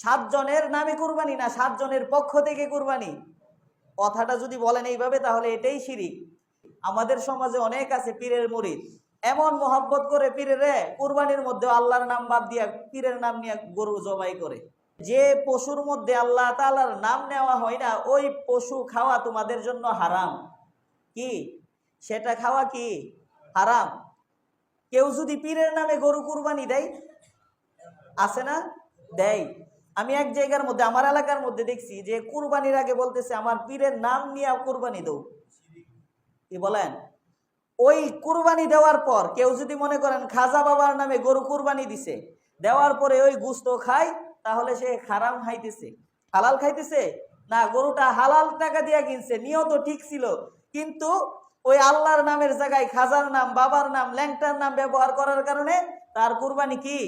সাতজনের নামে কুরবানি না সাতজনের পক্ষ থেকে কুরবানি? কথাটা যদি বলেন এইভাবে, তাহলে এটাই শিরিক। আমাদের সমাজে অনেক আছে পীরের মুরিদ এমন মোহাব্বত করে পীরের কুরবানির মধ্যে আল্লাহর নাম বাদ দিয়া পীরের নাম নিয়ে গরু জবাই করে। যে পশুর মধ্যে আল্লাহ তালার নাম নেওয়া হয় না, ওই পশু খাওয়া তোমাদের জন্য হারাম। কি? সেটা খাওয়া কি? হারাম। কেউ যদি পীরের নামে গরু কুরবানি দেয়, আছে না? দেয়। আমি এক জায়গার মধ্যে, আমার এলাকার মধ্যে দেখছি যে কুরবানির আগে বলতেছে, আমার পীরের নাম নিয়ে কুরবানি দেও। কি বলেন? ওই কুরবানি দেওয়ার পর কেউ যদি মনে করেন খাজা বাবার নামে গরু কুরবানি দিছে, দেওয়ার পরে ওই গুস্ত খায়, তাহলে সে খারাম খাইতেছে। হালাল খাইতেছে? না, গরুটা হালাল টাকা দিয়ে কিনছে, নিয়ত ঠিক ছিল। কিন্তু ওই আল্লাহর নামের জায়গায় খাজার নাম, বাবার নাম, ল্যাংটার নাম ব্যবহার করার কারণে তার কুরবানি কি?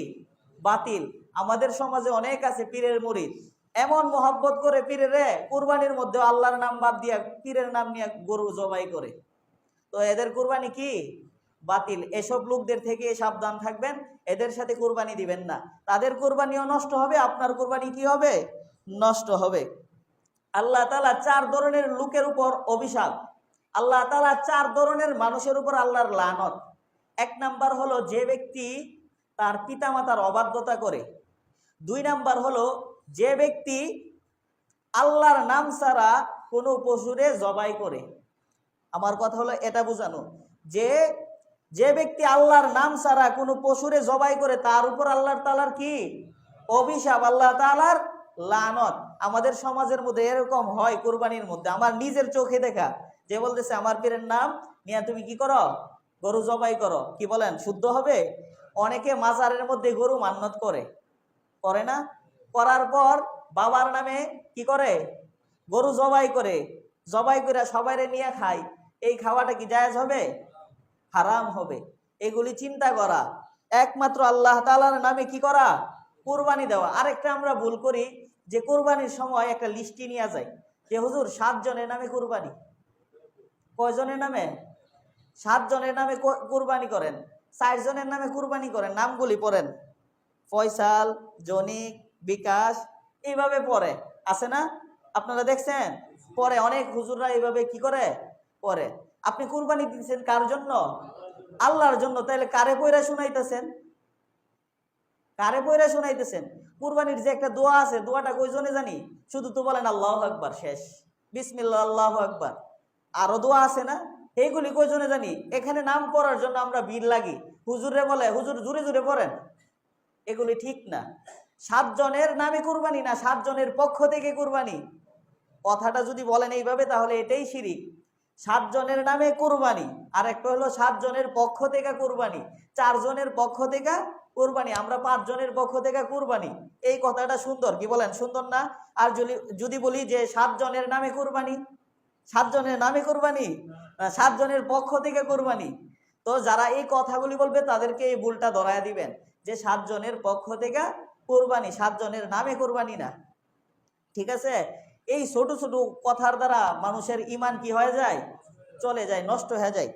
বাতিল। আমাদের সমাজে অনেক আছে পীরের মুরিদ এমন মোহাব্বত করে পীরের কুরবানির মধ্যে আল্লাহর নাম বাদ দিয়া পীরের নাম নিয়ে গরু জবাই করে। তো এদের কুরবানি কি? বাতিল। এসব লোকদের থেকে সাবধান থাকবেন, এদের সাথে কুরবানি দিবেন না। তাদের কুরবানিও নষ্ট হবে, আপনার কুরবানি কি হবে? নষ্ট হবে। আল্লাহ তালা চার ধরনের লোকের উপর অভিশাপ। আল্লাহ তালা চার ধরনের মানুষের উপর আল্লাহর লানত। এক নাম্বার হলো যে ব্যক্তি তার পিতামাতার অবাধ্যতা করে। দুই নাম্বার হলো, যে ব্যক্তি আল্লাহর নাম ছাড়া কোনো পশুরে জবাই করে। আমার কথা হলো এটা বোঝানো। যে যে ব্যক্তি আল্লাহর নাম ছাড়া কোনো পশুরে জবাই করে, তার উপর আল্লাহর তালার কি? অভিশাপ, আল্লাহ তালার লানত। আমাদের সমাজের মধ্যে এরকম হয় কোরবানির মধ্যে। আমার নিজের চোখে দেখা, যে বলতেছে, আমার পীরের নাম নিয়ে তুমি কি করো? গরু জবাই করো। কি বলেন? শুদ্ধ হবে? অনেকে মাজারের মধ্যে গরু মান্নত করে। করে না। করার পর বাবার নামে কি করে? গরু জবাই করে। জবাই করে সবাইরে নিয়ে খায়। এই খাওয়াটা কি জায়েজ হবে? হারাম হবে। এগুলি চিন্তা করা। একমাত্র আল্লাহ তালার নামে কি করা? কোরবানি দেওয়া। আরেকটা আমরা ভুল করি যে কোরবানির সময় একটা লিস্টি নিয়ে যায়। যে হুজুর, সাতজনের নামে কোরবানি। কয়জনের নামে? সাতজনের নামে কোরবানি করেন। ষাট জনের নামে কুরবানি করেন। নামগুলি পড়েন। ফয়সাল, জনিক, বিকাশ, এইভাবে পড়ে। আছে না? আপনারা দেখছেন? পরে অনেক হুজুররা এইভাবে কি করে? পরে আপনি কুরবানি দিচ্ছেন কার জন্য? আল্লাহর জন্য। তাহলে কারে পয়রা শুনাইতেছেন? কারে পয়রা শুনাইতেছেন? কুরবানির যে একটা দোয়া আছে, দোয়াটা কয়জনে জানি? শুধু তো বলেন আল্লাহ আকবার, শেষ। বিসমিল্লা আল্লাহ আকবার। আরও দোয়া আছে না? এইগুলি কয়জনে জানি? এখানে নাম পড়ার জন্য আমরা ভিড় লাগি। হুজুরে বলে, হুজুর, জুড়ে জুড়ে পড়েন। এগুলি ঠিক না। সাতজনের নামে কুরবানি না সাতজনের পক্ষ থেকে কুরবানি? কথাটা যদি বলেন এইভাবে তাহলে এটাই শিরিক। সাতজনের নামে কুরবানি আর একটা হলো সাতজনের পক্ষ থেকে কুরবানি, চারজনের পক্ষ থেকে কুরবানি, আমরা পাঁচজনের পক্ষ থেকে কুরবানি। এই কথাটা সুন্দর, কি বলেন? সুন্দর না? আর যদি যদি বলি যে সাতজনের নামে কুরবানি, সাতজনের নামে কুরবানি সাতজনের পক্ষ থেকে কুরবানি, তো যারা এই কথাগুলি বলবে তাদেরকে এই ভুলটা ধরায় দিবেন। যে সাতজনের পক্ষ থেকে কোরবানি, সাতজনের নামে কোরবানি না। ঠিক আছে? এই ছোট ছোট কথার দ্বারা মানুষের ইমান কি হয়ে যায়? চলে যায়, নষ্ট হয়ে যায়।